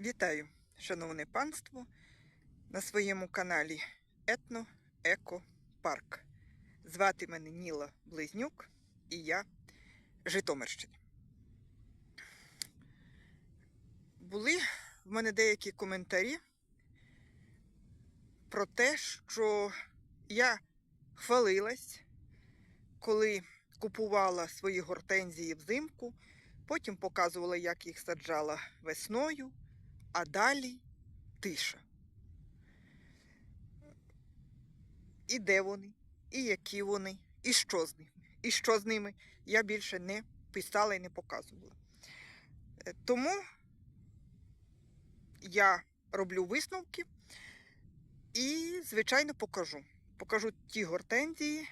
Вітаю, шановне панство, на своєму каналі Етно Еко Парк. Звати мене Ніла Близнюк і я Житомирщина. Були в мене деякі коментарі про те, що я хвалилась, коли купувала свої гортензії взимку, потім показувала, як їх саджала весною а далі тиша. І де вони, і які вони, і що з ними, і що з ними я більше не писала і не показувала. Е, Тому я роблю висновки і, звичайно, покажу. Покажу ті гортензії,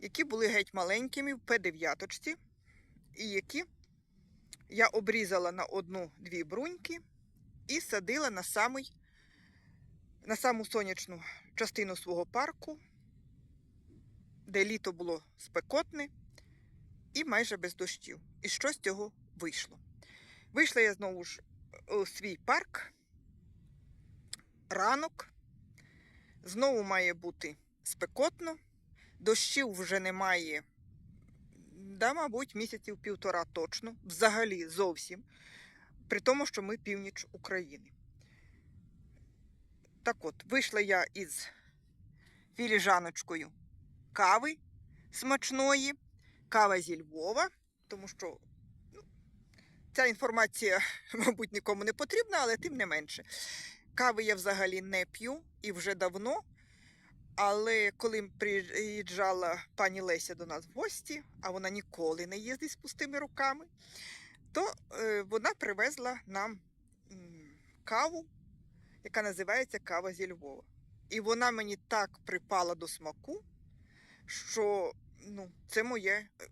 які були геть маленькими в П9, і які я обрізала на одну-дві бруньки і садила на, самий, на саму сонячну частину свого парку, де літо було спекотне і майже без дощів. І що з цього вийшло? Вийшла я знову ж у свій парк. Ранок. Знову має бути спекотно, дощів вже немає да, мабуть, місяців півтора точно, взагалі зовсім, при тому, що ми північ України. Так от, вийшла я із філіжаночкою кави смачної, кава зі Львова, тому що ну, ця інформація, мабуть, нікому не потрібна, але тим не менше. Кави я взагалі не п'ю і вже давно. Але коли приїжджала пані Леся до нас в гості, а вона ніколи не їздить з пустими руками, то е, вона привезла нам каву, яка називається кава зі Львова. І вона мені так припала до смаку, що ну, це моє е,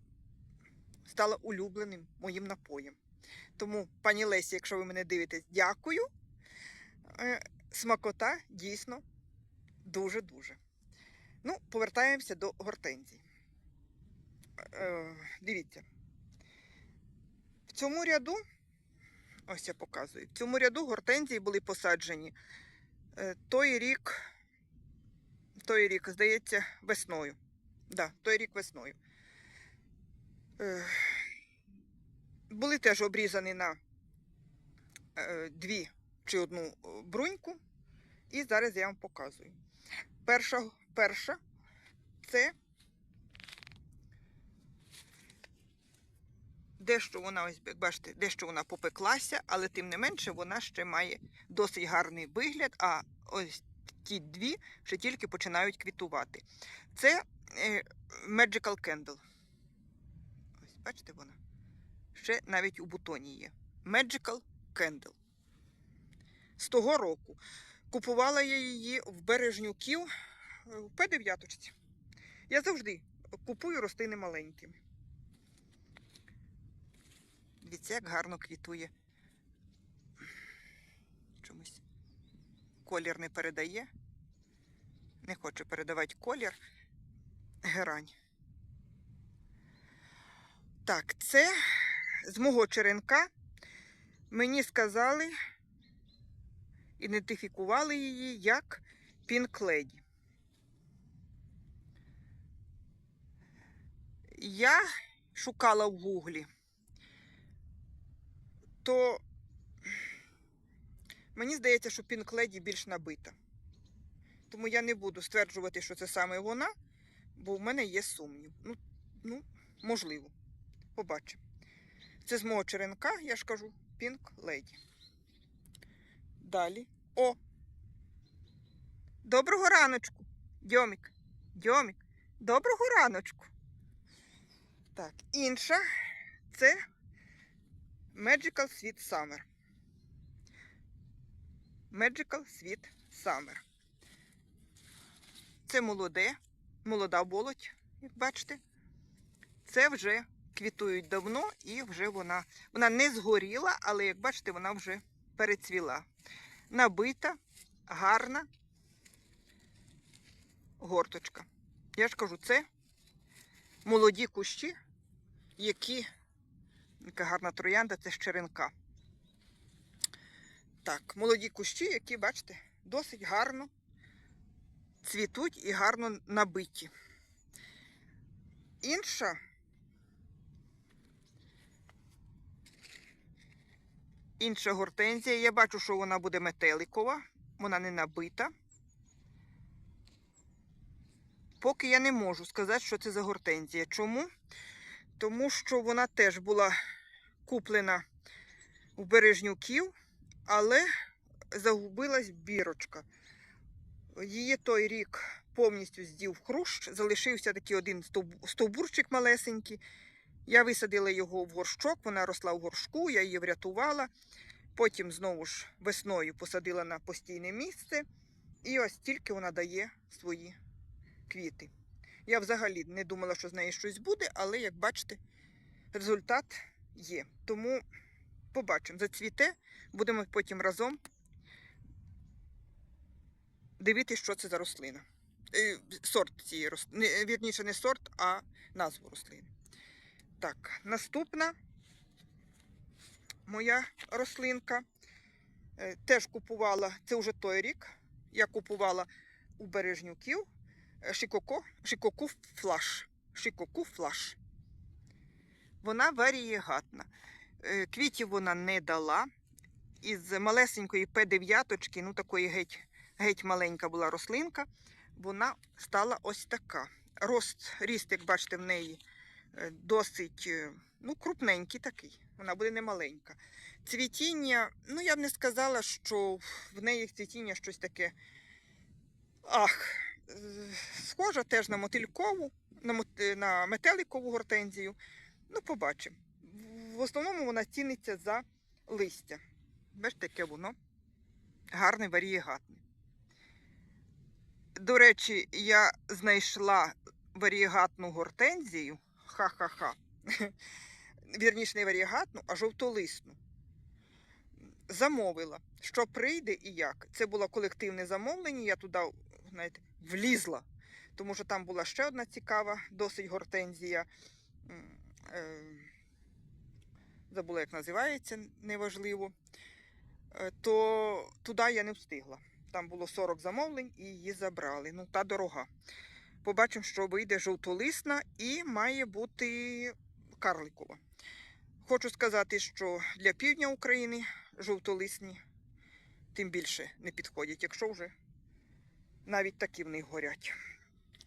стало улюбленим моїм напоєм. Тому, пані Лесі, якщо ви мене дивитесь, дякую. Е, Смакота дійсно дуже-дуже. Ну, повертаємося до гортензій. Е, дивіться. В цьому ряду, ось я показую, в цьому ряду гортензії були посаджені е, той рік, той рік, здається, весною. Да, той рік весною. Е, були теж обрізані на е, дві чи одну бруньку, і зараз я вам показую. Перша перша це дещо вона, ось бачите, дещо вона попеклася, але тим не менше вона ще має досить гарний вигляд, а ось ті дві ще тільки починають квітувати. Це е, Magical Candle. Ось, бачите вона? Ще навіть у бутоні є. Magical Candle. З того року. Купувала я її в бережнюків в П9. Я завжди купую рослини маленькими. Дивіться, як гарно квітує. Чомусь колір не передає. Не хочу передавати колір. Герань. Так, це з мого черенка мені сказали, ідентифікували її як пінкледі. Я шукала в гуглі, то мені здається, що пінкледі більш набита. Тому я не буду стверджувати, що це саме вона, бо в мене є сумнів. Ну, ну можливо. Побачимо. Це з мого черенка, я ж кажу, Pink Lady. Далі. О! Доброго раночку! Дьомік. Дьомік. Доброго раночку. Так, інша це Magical Sweet Summer. Magical Sweet Summer. Це молоде, молода болоть, як бачите. Це вже квітують давно і вже вона. Вона не згоріла, але, як бачите, вона вже перецвіла. Набита, гарна горточка. Я ж кажу, це молоді кущі, які, яка гарна троянда, це з черенка. Так, молоді кущі, які, бачите, досить гарно цвітуть і гарно набиті. Інша. Інша гортензія. Я бачу, що вона буде метеликова, вона не набита. Поки я не можу сказати, що це за гортензія. Чому? Тому що вона теж була куплена у бережнюків, але загубилась бірочка. Її той рік повністю здів хрущ, залишився такий один стовбурчик малесенький. Я висадила його в горщок, вона росла в горшку, я її врятувала. Потім знову ж весною посадила на постійне місце. І ось тільки вона дає свої квіти. Я взагалі не думала, що з неї щось буде, але як бачите, результат є. Тому побачимо, зацвіте, будемо потім разом дивитися, що це за рослина. Е, Сорт цієї рослини. Вірніше, не сорт, а назву рослини. Так, наступна моя рослинка. Е, Теж купувала, це вже той рік. Я купувала у бережнюків шикоко, шикоку флаш. Шикоку флаш. Вона варієгатна. Е, Квітів вона не дала. Із малесенької П9, ну такої геть, геть маленька була рослинка, вона стала ось така. Рост, ріст, як бачите, в неї е, досить е, ну, крупненький такий. Вона буде не маленька. Цвітіння, ну я б не сказала, що в неї цвітіння щось таке. Ах, схожа теж на мотилькову, на, мот- на метеликову гортензію. Ну, побачимо. В основному вона ціниться за листя. Бачите, яке воно гарне, варієгатне. До речі, я знайшла варієгатну гортензію. Ха-ха-ха. Вірніше, не варієгатну, а жовтолисну. Замовила, що прийде і як. Це було колективне замовлення, я туди, знаєте, влізла. Тому що там була ще одна цікава, досить гортензія. Е, Забула, як називається, неважливо. Е, То туди я не встигла. Там було 40 замовлень і її забрали. Ну, та дорога. Побачимо, що вийде жовтолисна і має бути карликова. Хочу сказати, що для півдня України жовтолисні тим більше не підходять, якщо вже навіть такі в них горять.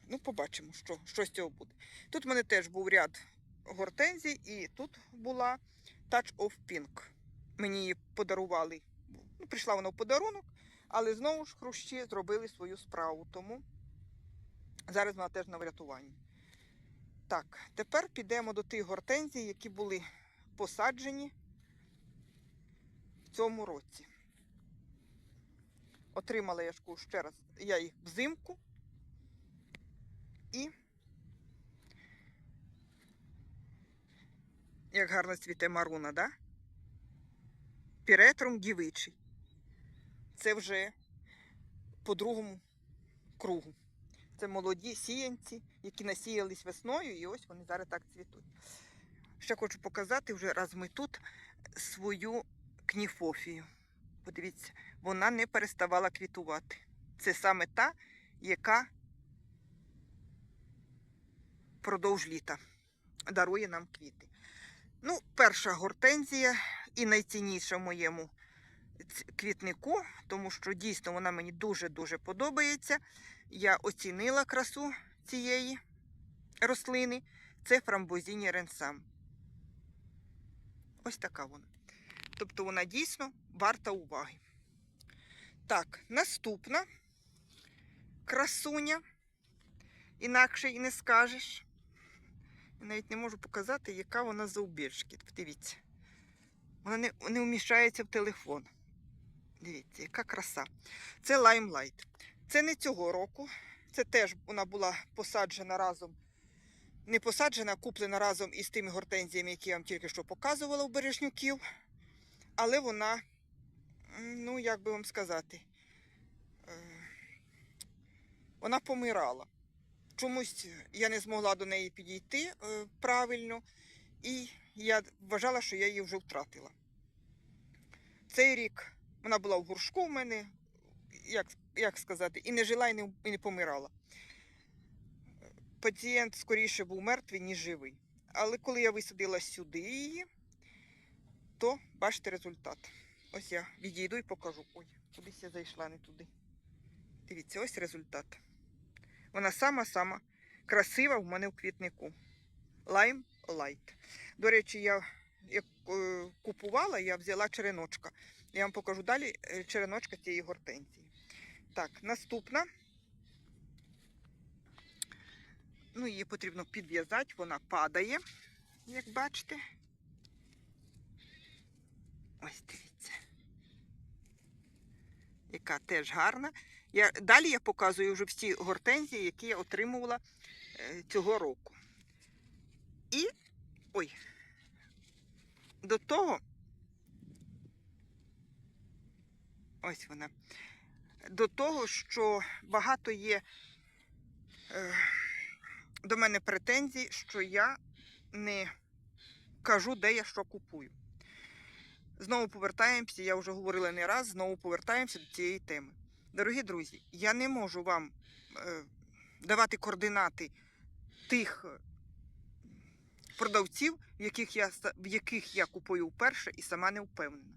Ну, побачимо, що, що з цього буде. Тут в мене теж був ряд гортензій, і тут була Touch of Pink. Мені її подарували. Ну, прийшла вона в подарунок, але знову ж хрущі зробили свою справу. Тому зараз вона теж на врятуванні. Так, тепер підемо до тих гортензій, які були посаджені в цьому році. Отримала я шку ще раз, я їх взимку. І як гарно цвіте маруна, да? Піретрум дівичий. Це вже по другому кругу. Це молоді сіянці, які насіялись весною, і ось вони зараз так цвітуть. Ще хочу показати вже раз ми тут свою кніфофію. Подивіться, вона не переставала квітувати. Це саме та, яка продовж літа дарує нам квіти. Ну, перша гортензія і найцінніша в моєму квітнику, тому що дійсно вона мені дуже-дуже подобається. Я оцінила красу цієї рослини. Це фрамбозіні ренсам. Ось така вона. Тобто вона дійсно варта уваги. Так, наступна красуня. Інакше і не скажеш. Я навіть не можу показати, яка вона за завбільшки. Дивіться. Вона не, не вміщається в телефон. Дивіться, яка краса. Це лаймлайт. Це не цього року. Це теж вона була посаджена разом. Не посаджена, а куплена разом із тими гортензіями, які я вам тільки що показувала у бережнюків. Але вона, ну як би вам сказати, е, вона помирала. Чомусь я не змогла до неї підійти е, правильно, і я вважала, що я її вже втратила. Цей рік Вона була в горшку в мене, як, як сказати, і не жила, і не, і не помирала. Пацієнт скоріше був мертвий, ніж живий. Але коли я висадила сюди її, то бачите результат. Ось я відійду і покажу. Ой, кудись я зайшла не туди. Дивіться, ось результат. Вона сама-сама красива в мене в квітнику. Лайм Лайт. До речі, я як е, купувала, я взяла череночка. Я вам покажу далі е, череночка цієї гортензії. Так, наступна. Ну, її потрібно підв'язати, вона падає, як бачите. Ось дивіться. Яка теж гарна. Я, далі я показую вже всі гортензії, які я отримувала е, цього року. І ой, до того, ось вона, до того, що багато є е, до мене претензій, що я не кажу, де я що купую. Знову повертаємося, я вже говорила не раз, знову повертаємося до цієї теми. Дорогі друзі, я не можу вам е, давати координати тих е, продавців, в яких, я, в яких я купую вперше і сама не впевнена.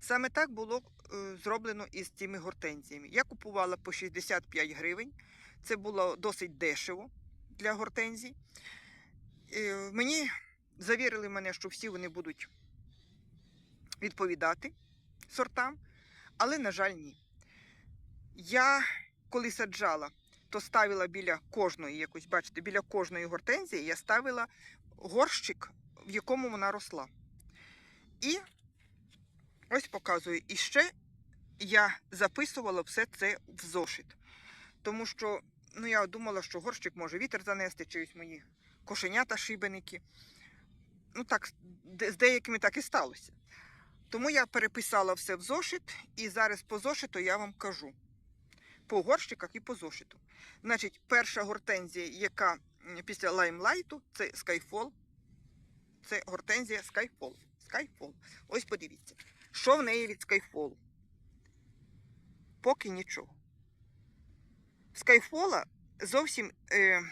Саме так було е, зроблено із цими гортензіями. Я купувала по 65 гривень. Це було досить дешево для гортензій. Е, мені завірили мене, що всі вони будуть відповідати сортам, але, на жаль, ні. Я коли саджала, то ставила біля кожної, якось бачите, біля кожної гортензії я ставила горщик, в якому вона росла. І ось показую. І ще я записувала все це в зошит. Тому що ну, я думала, що горщик може вітер занести, чи мої кошенята шибеники. Ну так, з деякими так і сталося. Тому я переписала все в зошит, і зараз по зошиту я вам кажу. По горщиках і по зошиту. Значить, перша гортензія, яка після лаймлайту, це Skyfall. Це гортензія Skyfall. Skyfall. Ось подивіться, що в неї від Skyfall. Поки нічого. В Skyfall зовсім е,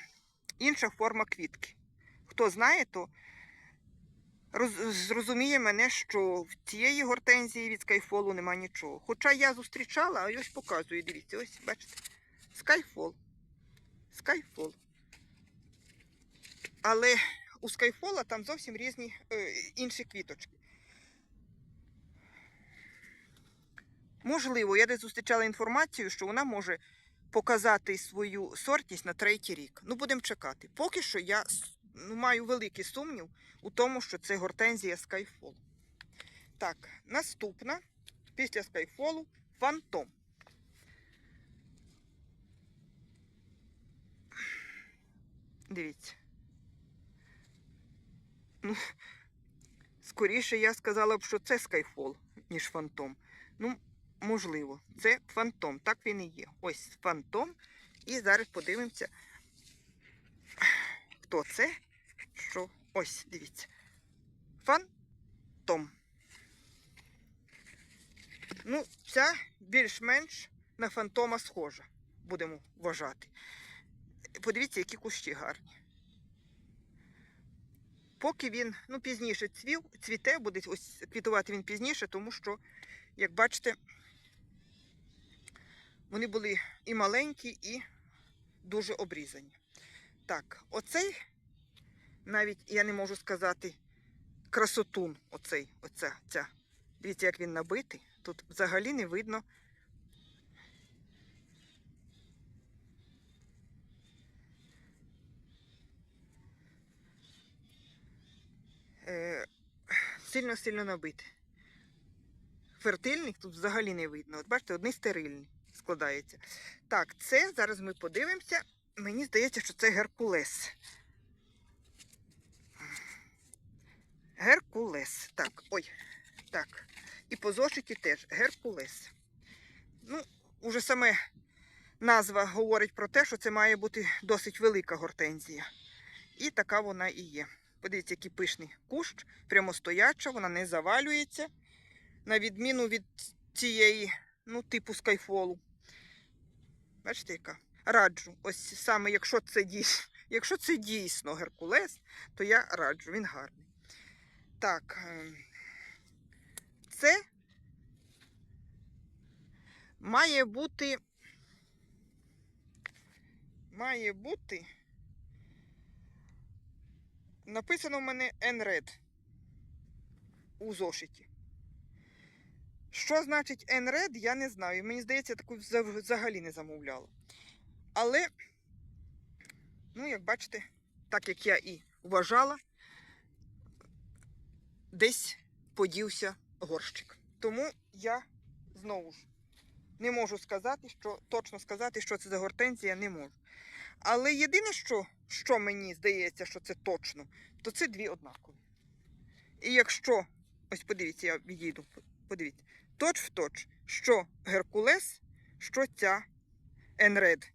інша форма квітки. Хто знає, то зрозуміє мене, що в цієї гортензії від Skyfall нема нічого. Хоча я зустрічала, а ось показую, дивіться, ось бачите. Skyfall. Skyfall. Але у Skyfall там зовсім різні е, інші квіточки. Можливо, я десь зустрічала інформацію, що вона може показати свою сортність на третій рік. Ну, будемо чекати. Поки що я маю великий сумнів у тому, що це гортензія Skyfall. Так, наступна після Skyfall Фантом. Дивіться. Ну, скоріше я сказала б, що це Skyfall, ніж Фантом. Ну, можливо, це Фантом. Так він і є. Ось Фантом. І зараз подивимося, хто це. Що? Ось, дивіться. Фантом. Ну, ця більш-менш на фантома схожа, будемо вважати. Подивіться, які кущі гарні. Поки він ну, пізніше цвів, цвіте, буде ось квітувати він пізніше, тому що, як бачите, вони були і маленькі, і дуже обрізані. Так, оцей, навіть я не можу сказати, красотун, оцей, оця, ця. Дивіться, як він набитий. Тут взагалі не видно. Е, Сильно-сильно набитий. Фертильних тут взагалі не видно. От бачите, одні стерильні складається. Так, це зараз ми подивимося. Мені здається, що це Геркулес. Геркулес. Так, ой, так. І по зошиті теж Геркулес. Ну, уже саме назва говорить про те, що це має бути досить велика гортензія. І така вона і є. Подивіться, який пишний кущ, прямостояча, вона не завалюється. На відміну від цієї, ну, типу скайфолу. Бачите, яка? Раджу. Ось саме, якщо це дійсно, якщо це дійсно Геркулес, то я раджу, він гарний. Так. ем, Це має бути. Має бути. Написано в мене NRED у зошиті. Що значить NRED, я не знаю. Мені здається, я таку взагалі не замовляла. Але, ну, як бачите, так як я і вважала, десь подівся горщик. Тому я знову ж не можу сказати, що точно сказати, що це за гортензія, не можу. Але єдине, що, що мені здається, що це точно, то це дві однакові. І якщо, ось подивіться, я відійду, подивіться, точ в точ, що Геркулес, що ця Енред.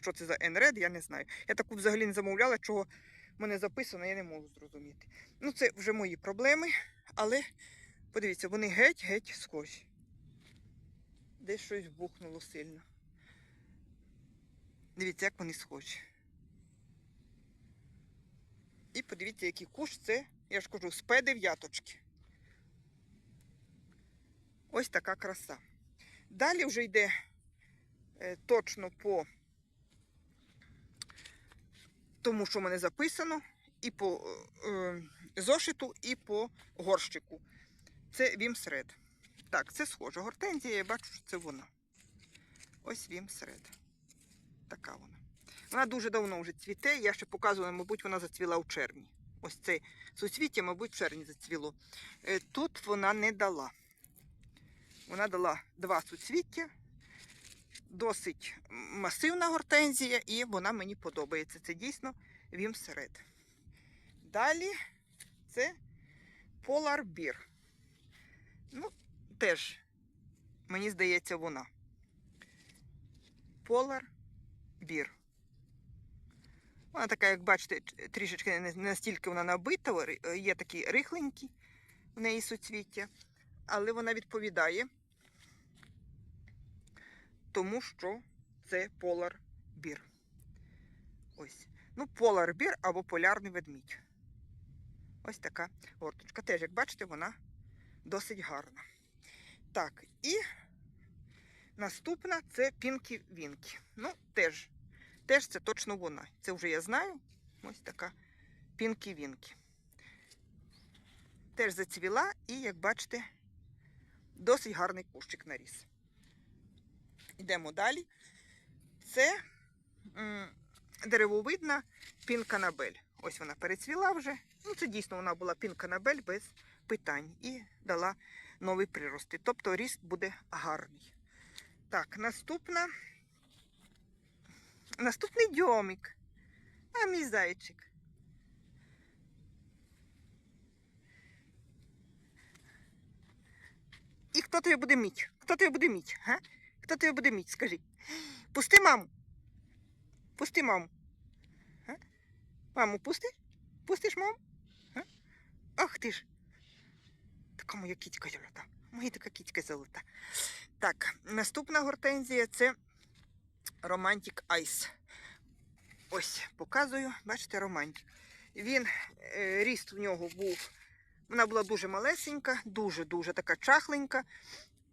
Що це за Енред, я не знаю. Я таку взагалі не замовляла, чого мене записано, я не можу зрозуміти. Ну, це вже мої проблеми, але подивіться, вони геть-геть схожі. Десь щось бухнуло сильно. Дивіться, як вони схожі. І подивіться, який куш це, я ж кажу, з П9. Ось така краса. Далі вже йде е, точно по тому, що в мене записано, і по е, е, зошиту, і по горщику. Це Вімсред. Так, це схоже. Гортензія, я бачу, що це вона. Ось Вімсред. Така вона. Вона дуже давно вже цвіте. Я ще показувала, мабуть, вона зацвіла у червні. Ось це суцвіття, мабуть, в червні зацвіло. Е, Тут вона не дала. Вона дала два суцвіття. Досить масивна гортензія, і вона мені подобається. Це дійсно Вімсред. Далі це Beer. Ну, теж, мені здається, вона. Beer. Вона така, як бачите, трішечки не настільки вона набита, є такі рихленькі в неї суцвіття, але вона відповідає, тому що це Beer. Ось. Ну, Beer або полярний ведмідь. Ось така горточка. Теж, як бачите, вона досить гарна. Так, і наступна це Пінкі Вінкі. Ну, теж, теж це точно вона. Це вже я знаю. Ось така Пінкі Вінкі. Теж зацвіла і, як бачите, досить гарний кущик наріс. Йдемо далі. Це деревовидна пінканабель. Ось вона перецвіла вже. Ну, це дійсно вона була пінканабель без питань і дала нові прирости. Тобто ріст буде гарний. Так, наступна. Наступний дьомик. А мій зайчик. І хто тебе буде міть? Хто тебе буде міть? Га? Хто тебе буде міть? Скажи. Пусти маму. Пусти маму. Га? Маму пусти? Пустиш маму? Га? Ах ти ж. Така моя кітька золота. Моя така кітька золота. Так, наступна гортензія це Romantic Ice. Ось, показую, бачите, романтик. Він, е, ріст в нього був, вона була дуже малесенька, дуже-дуже така чахленька.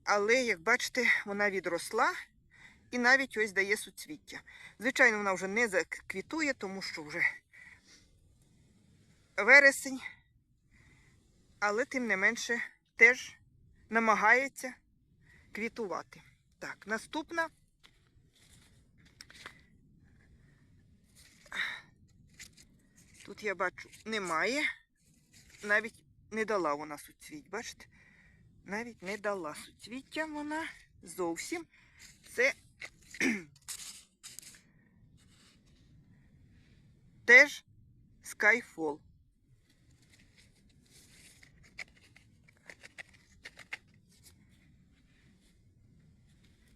Але, як бачите, вона відросла і навіть ось дає суцвіття. Звичайно, вона вже не заквітує, тому що вже вересень, але тим не менше теж намагається квітувати. Так, наступна. Тут я бачу, немає. Навіть не дала вона суцвіть, бачите? Навіть не дала суцвіття вона зовсім. Це теж Skyfall.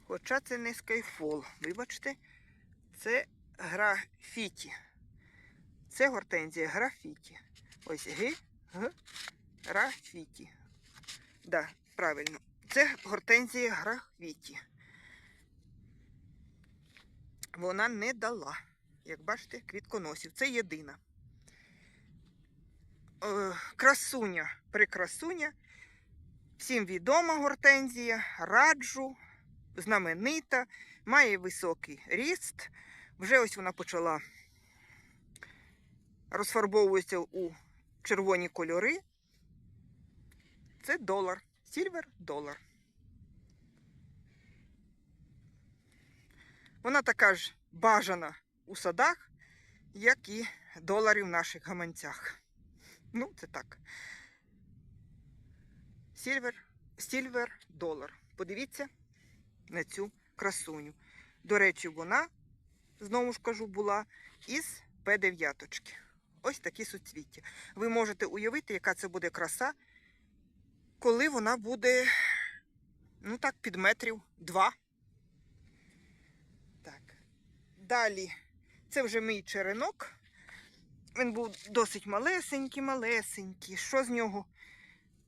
Хоча це не Skyfall, вибачте, це графіті. Це гортензія графіті. Ось г, г, графіті. Да, правильно. Це гортензія грахвіті. Вона не дала. Як бачите, квітконосів. Це єдина. Е, красуня, прекрасуня. Всім відома гортензія, раджу, знаменита, має високий ріст. Вже ось вона почала розфарбовуватися у червоні кольори. Це долар, сільвер долар. Вона така ж бажана у садах, як і доларів в наших гаманцях. Ну, це так. Сільвер, сільвер долар. Подивіться на цю красуню. До речі, вона, знову ж кажу, була із П9. Ось такі суцвіття. Ви можете уявити, яка це буде краса, коли вона буде, ну так, під метрів два. Так. Далі, це вже мій черенок. Він був досить малесенький, малесенький. Що з нього?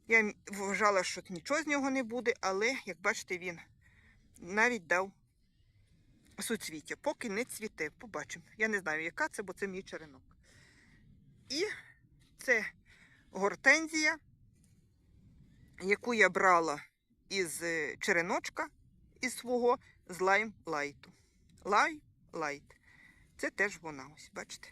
Я вважала, що нічого з нього не буде, але, як бачите, він навіть дав суцвіття, поки не цвіте. Побачимо. Я не знаю, яка це, бо це мій черенок. І це гортензія, яку я брала із е, череночка із свого з лайм лайту. Лайм лайт. Це теж вона, ось, бачите?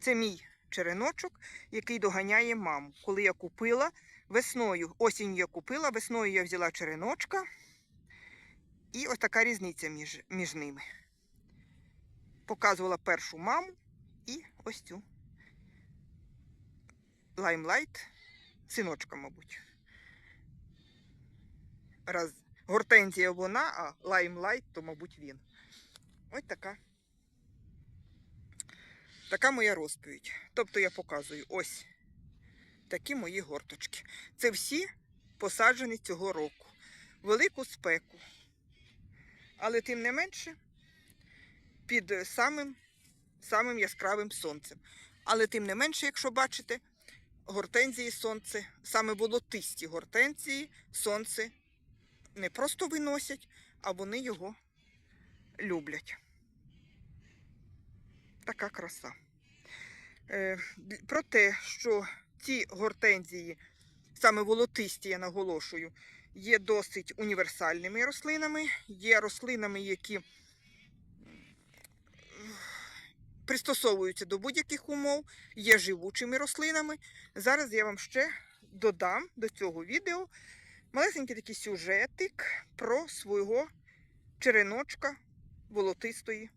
Це мій череночок, який доганяє маму. Коли я купила весною, осінню я купила, весною я взяла череночка. І ось така різниця між, між ними. Показувала першу маму і ось цю лаймлайт, синочка, мабуть. Раз гортензія вона, а лаймлайт, то, мабуть, він. Ось така. Така моя розповідь. Тобто я показую ось такі мої горточки. Це всі посаджені цього року. Велику спеку. Але тим не менше під самим, самим яскравим сонцем. Але тим не менше, якщо бачите, гортензії сонце, саме болотисті гортензії сонце не просто виносять, а вони його люблять. Така краса. Е, про те, що ці гортензії, саме волотисті, я наголошую, є досить універсальними рослинами, є рослинами, які пристосовуються до будь-яких умов, є живучими рослинами. Зараз я вам ще додам до цього відео малесенький такий сюжетик про свого череночка волотистої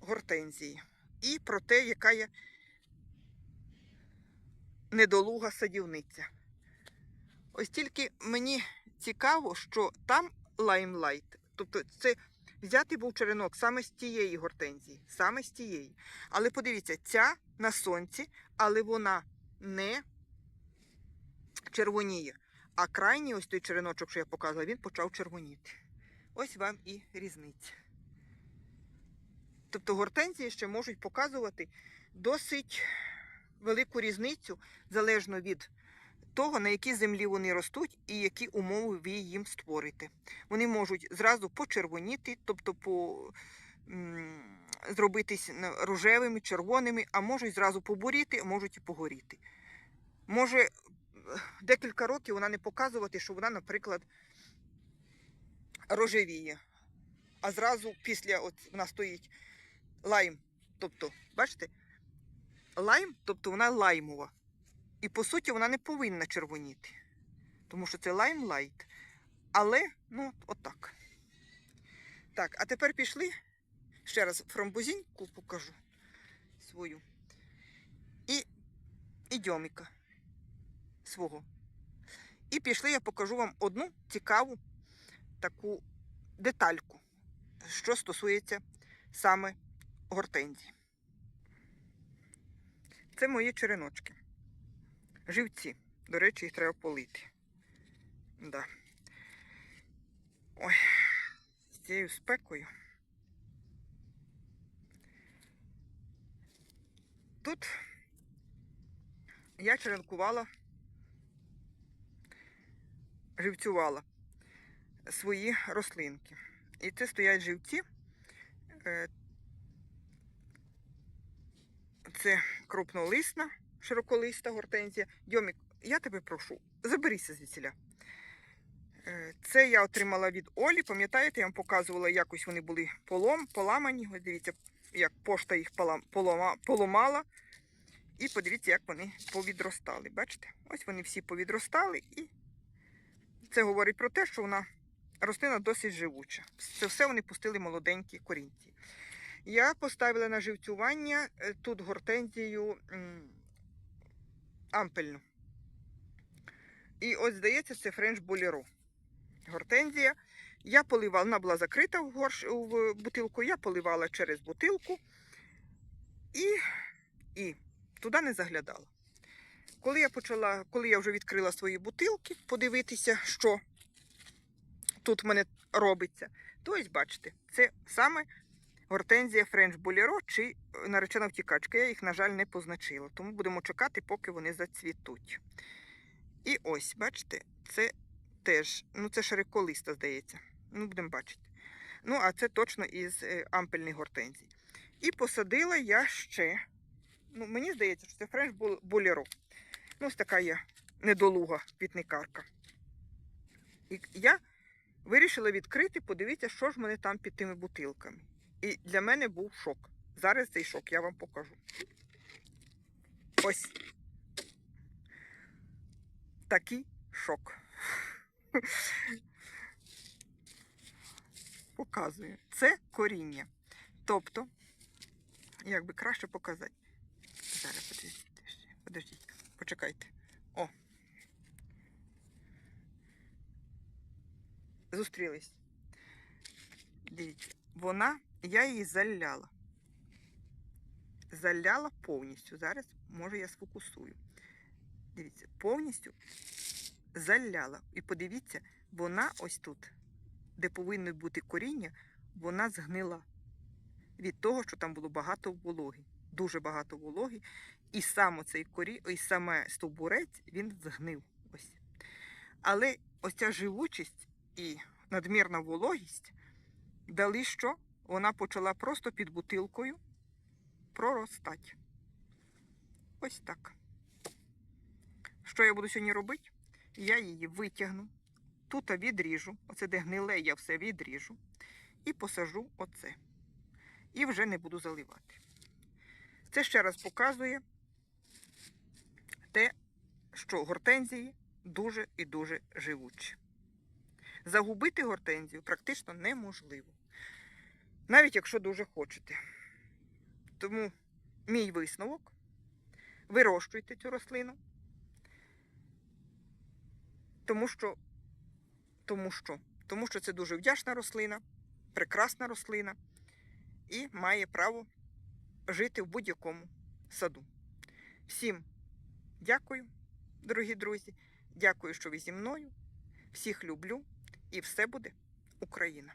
гортензії. І про те, яка є недолуга садівниця. Ось тільки мені цікаво, що там лаймлайт, тобто це взятий був черенок саме з тієї гортензії, саме з тієї. Але подивіться, ця на сонці, але вона не червоніє. А крайній ось той череночок, що я показувала, він почав червоніти. Ось вам і різниця. Тобто гортензії ще можуть показувати досить велику різницю залежно від того, на якій землі вони ростуть і які умови ви їм створите. Вони можуть зразу почервоніти, тобто по, м, зробитись рожевими, червоними, а можуть зразу побуріти, а можуть і погоріти. Може декілька років вона не показувати, що вона, наприклад, рожевіє. А зразу після от вона стоїть лайм. Тобто, бачите, лайм, тобто вона лаймова. І по суті вона не повинна червоніти. Тому що це лайм лайт. Але, ну, отак. Так, а тепер пішли. Ще раз фрамбузіньку покажу свою. І, і дьоміка свого. І пішли, я покажу вам одну цікаву таку детальку, що стосується саме гортензії. Це мої череночки. Живці. До речі, їх треба полити. Да. Ой, з цією спекою. Тут я черенкувала, живцювала свої рослинки. І це стоять живці. Е, Це крупнолисна, широколиста гортензія. Дьомік, я тебе прошу, заберися звідсіля. Е, Це я отримала від Олі. Пам'ятаєте, я вам показувала, якось вони були полом, поламані. Ось дивіться, як пошта їх поламала. І подивіться, як вони повідростали. Бачите? Ось вони всі повідростали, і це говорить про те, що вона рослина досить живуча. Це все вони пустили молоденькі корінці. Я поставила на живцювання е, тут гортензію ампельну. І ось, здається, це френч боліро. Гортензія. Я поливала, вона була закрита в, горш, в бутилку, я поливала через бутилку і, і туди не заглядала. Коли я почала, коли я вже відкрила свої бутилки, подивитися, що тут в мене робиться, то ось бачите, це саме гортензія Френч Боліро чи наречена втікачка. Я їх, на жаль, не позначила, тому будемо чекати, поки вони зацвітуть. І ось, бачите, це теж, ну це широколиста, здається. Ну, будемо бачити. Ну, а це точно із е, ампельних гортензій. І посадила я ще. Ну, мені здається, що це Бол- боліро. Ну, ось така я недолуга квітникарка. І я вирішила відкрити, подивіться, що ж мене там під тими бутилками. І для мене був шок. Зараз цей шок я вам покажу. Ось. Такий шок. Показую. Це коріння. Тобто, як би краще показати. Зараз подождіть, подождіть, почекайте. О. Зустрілись. Дивіться, вона, я її заляла. Заляла повністю. Зараз, може, я сфокусую. Дивіться, повністю заляла. І подивіться, вона ось тут, де повинно бути коріння, вона згнила від того, що там було багато вологи. Дуже багато вологи. І саме цей корі, і саме стовбурець він згнив. Ось. Але ось ця живучість і надмірна вологість дали що? Вона почала просто під бутилкою проростати. Ось так. Що я буду сьогодні робити? Я її витягну, тут відріжу, оце де гниле, я все відріжу, і посажу оце. І вже не буду заливати. Це ще раз показує те, що гортензії дуже і дуже живучі. Загубити гортензію практично неможливо. Навіть якщо дуже хочете. Тому мій висновок. Вирощуйте цю рослину. Тому що, тому що, тому що це дуже вдячна рослина, прекрасна рослина і має право жити в будь-якому саду. Всім дякую, дорогі друзі. Дякую, що ви зі мною. Всіх люблю і все буде Україна!